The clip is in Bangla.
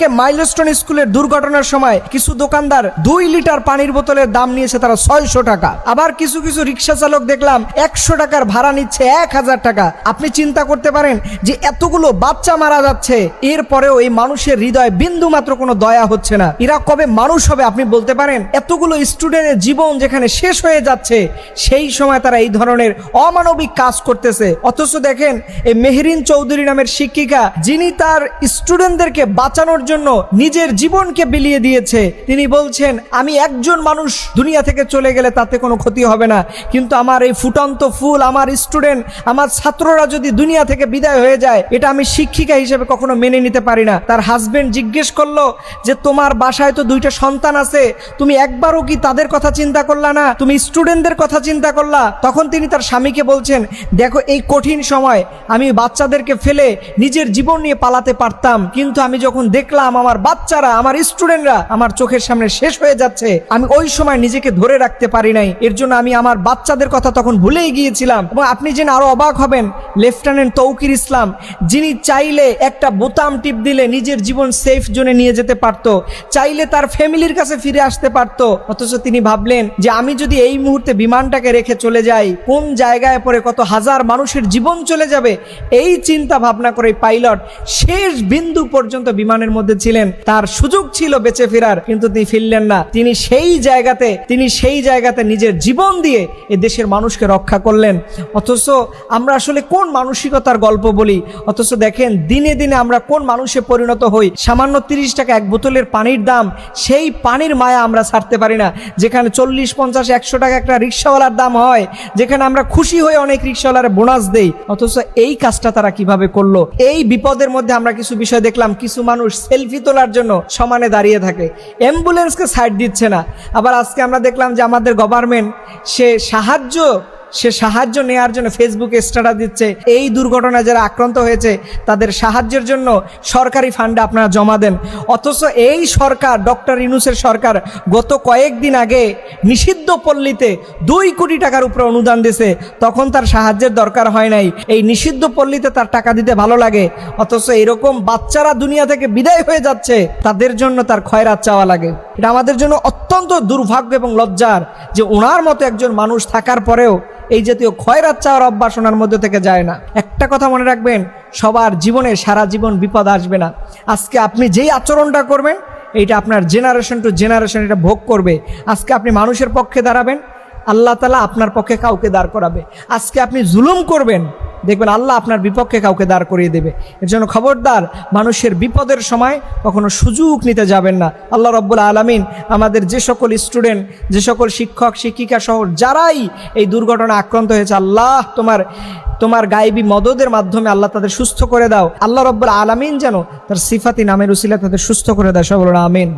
কালকে মাইলস্টোন স্কুলের দুর্ঘটনার সময় কিছু দোকানদার দুই লিটার পানির বোতলের দাম নিয়েছে তারা ছয়শো টাকা। আবার কিছু কিছু রিক্সা চালক দেখলাম একশো টাকার ভাড়া নিচ্ছে এক হাজার টাকা। আপনি চিন্তা করতে পারেন যে এতগুলো বাচ্চা মারা যাচ্ছে এরপরেও এই মানুষের হৃদয় বিন্দু মাত্র কোনো দয়া হচ্ছে না। এরা কবে মানুষ হবে আপনি বলতে পারেন? এতগুলো স্টুডেন্টের জীবন যেখানে শেষ হয়ে যাচ্ছে, সেই সময় তারা এই ধরনের অমানবিক কাজ করতেছে। অথচ দেখেন, এই মেহরিন চৌধুরী নামের শিক্ষিকা, যিনি তার স্টুডেন্টদেরকে বাঁচানোর জন্য নিজের জীবনকে বিলিয়ে দিয়েছে। তিনি বলছেন, আমি একজন মানুষ দুনিয়া থেকে চলে গেলে তাতে কোনো ক্ষতি হবে না। কিন্তু আমার এই ফুটন্ত ফুল, আমার স্টুডেন্ট, আমার ছাত্ররা যদি দুনিয়া থেকে বিদায় হয়ে যায়, এটা আমি শিক্ষিকা হিসেবে কখনো মেনে নিতে পারি না। তার হাজবেন্ড জিজ্ঞেস করল যে, তোমার বাসায় তো দুইটা সন্তান আছে, তুমি একবারও কি তাদের কথা চিন্তা করলা না? তুমি স্টুডেন্টদের কথা চিন্তা করলা? তখন তিনি তার স্বামীকে বলছেন, দেখো, এই কঠিন সময় আমি বাচ্চাদেরকে ফেলে নিজের জীবন নিয়ে পালাতে পারতাম। কিন্তু আমি যখন দেখলাম আমার বাচ্চারা, আমার স্টুডেন্টরা আমার চোখের সামনে শেষ হয়ে যাচ্ছে। আমি ওই সময় নিজেকে ধরে রাখতে পারি নাই। এর জন্য আমি আমার বাচ্চাদের কথা তখন ভুলেই গিয়েছিলাম। এবং আপনি জেনে আরও অবাক হবেন, লেফটেন্যান্ট তৌকির ইসলাম, যিনি চাইলে একটা বোতাম টিপ দিলে নিজের জীবন সেফ জোনে নিয়ে যেতে পারত, চাইলে তার ফ্যামিলির কাছে ফিরে আসতে পারত। অথচ তিনি ভাবলেন যে আমি যদি এই মুহূর্তে বিমানটাকে রেখে চলে যাই, কোন জায়গায় পরে কত হাজার মানুষের জীবন চলে যাবে, এই চিন্তা ভাবনা করে পাইলট শেষ বিন্দু পর্যন্ত বিমানের মধ্যে ছিলেন। তার সুযোগ ছিল বেঁচে ফেরার, কিন্তু তিনি ফিরলেন না। তিনি সেই জায়গাতে, তিনি সেই জায়গাতে নিজের জীবন দিয়ে এ দেশের মানুষকে রক্ষা করলেন। অথচ আমরা আসলে কোন মানসিকতার গল্প বলি? অথচ দেখেন, দিনে দিনে আমরা কোন মানুষে পরিণত হই? সামান্য তিরিশ টাকা এক বোতলের পানির দাম, সেই পানির মায়া আমরা ছাড়তে পারি না। যেখানে চল্লিশ, পঞ্চাশ, একশো টাকা একটা রিক্সাওয়ালার দাম হয়, যেখানে আমরা খুশি হয়ে অনেক রিক্সাওয়ালার বোনাস দেই। অথচ এই কাজটা তারা কীভাবে করল? এই বিপদের মধ্যে আমরা কিছু বিষয় দেখলাম। কিছু মানুষ সেলফি তোলার জন্য সমানে দাঁড়িয়ে থাকে। অ্যাম্বুলেন্সকে সাইড দিচ্ছে না। আবার আজকে আমরা দেখলাম যে আমাদের গভর্নমেন্ট সে সাহায্য সে সাহায্য নেওয়ার জন্য ফেসবুকে স্ট্যাটাস দিচ্ছে। এই দুর্ঘটনায় যারা আক্রান্ত হয়েছে, তাদের সাহায্যের জন্য সরকারি ফান্ডে আপনারা জমা দেন। অথচ এই সরকার ডক্টর ইনুসের সরকার গত কয়েকদিন আগে নিষিদ্ধ পল্লীতে দুই কোটি টাকার উপরে অনুদান দিছে। তখন তার সাহায্যের দরকার হয় নাই। এই নিষিদ্ধ পল্লীতে তার টাকা দিতে ভালো লাগে। অথচ এরকম বাচ্চারা দুনিয়া থেকে বিদায় হয়ে যাচ্ছে, তাদের জন্য তার খয়রাত চাওয়া লাগে। এটা আমাদের জন্য অত্যন্ত দুর্ভাগ্য এবং লজ্জার যে ওনার মতো একজন মানুষ থাকার পরেও এই জাতীয় খয়রাত চাওয়ার অভ্যাস ওনার মধ্যে থেকে যায় না। একটা কথা মনে রাখবেন, সবার জীবনে সারা জীবন বিপদ আসবে না। আজকে আপনি যেই আচরণটা করবেন, এইটা আপনার জেনারেশন টু জেনারেশন এটা ভোগ করবে। আজকে আপনি মানুষের পক্ষে দাঁড়াবেন, আল্লাহ তালা আপনার পক্ষে কাউকে দাঁড় করাবে। আজকে আপনি জুলুম করবেন দেখবেন আল্লাহ আপনার বিপক্ষে কাউকে দাঁড় করিয়ে দেবে। এর জন্য খবরদার মানুষের বিপদের সময় কখনো সুযোগ নিতে যাবেন না। আল্লাহ রব্বুল আলমিন আমাদের যে সকল স্টুডেন্ট, যে সকল শিক্ষক, শিক্ষিকা সহ যারাই এই দুর্ঘটনা আক্রান্ত হয়েছে, আল্লাহ তোমার তোমার গায়েবী মদদের মাধ্যমে আল্লাহ তাদের সুস্থ করে দাও। আল্লাহ রব্বুল আলমিন যেন তার সিফাতি নামের উসিলা তাদের সুস্থ করে দেয়। সব আমিন।